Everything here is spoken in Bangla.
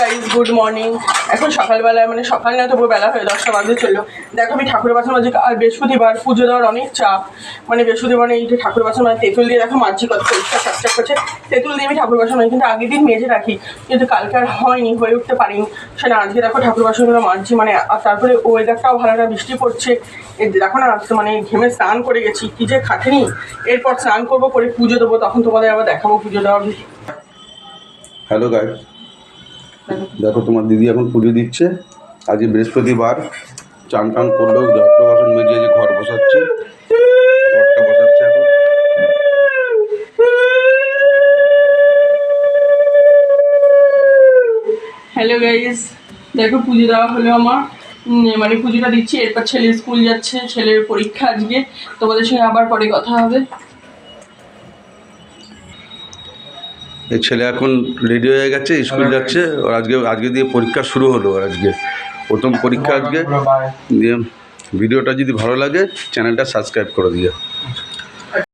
গাইজ গুড মর্নিং এখন সকালবেলায় মানে সকাল না তবু বেলা হয়ে দশটা বাজে চলল। দেখো, আমি ঠাকুরের বাসন মাঝে আর বৃহস্পতিবার পুজো দেওয়ার অনেক চাপ। মানে বৃহস্পতিবার এই যে ঠাকুর বাসন মানে তেঁতুল দিয়ে দেখো, মাঝি কত পরিষ্কার চাকচাক করছে। তেঁতুল দিয়ে আমি ঠাকুর বাসন কিন্তু আগের দিন মেজে রাখি। কিন্তু কালকে আর হয়নি, হয়ে উঠতে পারিনি। সেটা আজকে দেখো, ঠাকুর বাসনগুলো মাঝছি মানে আর তারপরে ওয়েদারটাও ভালো না, বৃষ্টি পড়ছে। দেখো না মানে ঘেমে স্নান করে গেছি, কি যে খাটেনি। এরপর স্নান করব, করে পুজো দেবো, তখন তোমাদের আবার দেখাবো পুজো দেওয়ার হ্যালো গাইড দেখো, তোমার দিদি এখন পুজো দিচ্ছে। আজকে বৃহস্পতিবার। চান টান করলেও যত্র বাসন মেজে যে ঘর বসাচ্ছে। ঘরটা বসাচ্ছে এখন। হ্যালো গাইস দেখো, পুজো দেওয়া হলো আমার। মানে পুজোটা দিচ্ছি, এরপর ছেলে স্কুল যাচ্ছে, ছেলের পরীক্ষা আজকে। তোমাদের সঙ্গে আবার পরে কথা হবে। এই ছেলে এখন রেডি হয়ে গেছে স্কুল যাচ্ছে। ওর আজকে আজকে দিয়ে পরীক্ষা শুরু হলো ওর আজকে। প্রথম পরীক্ষা আজকে। দিয়ে ভিডিওটা যদি ভালো লাগে চ্যানেলটা সাবস্ক্রাইব করে দিয়ে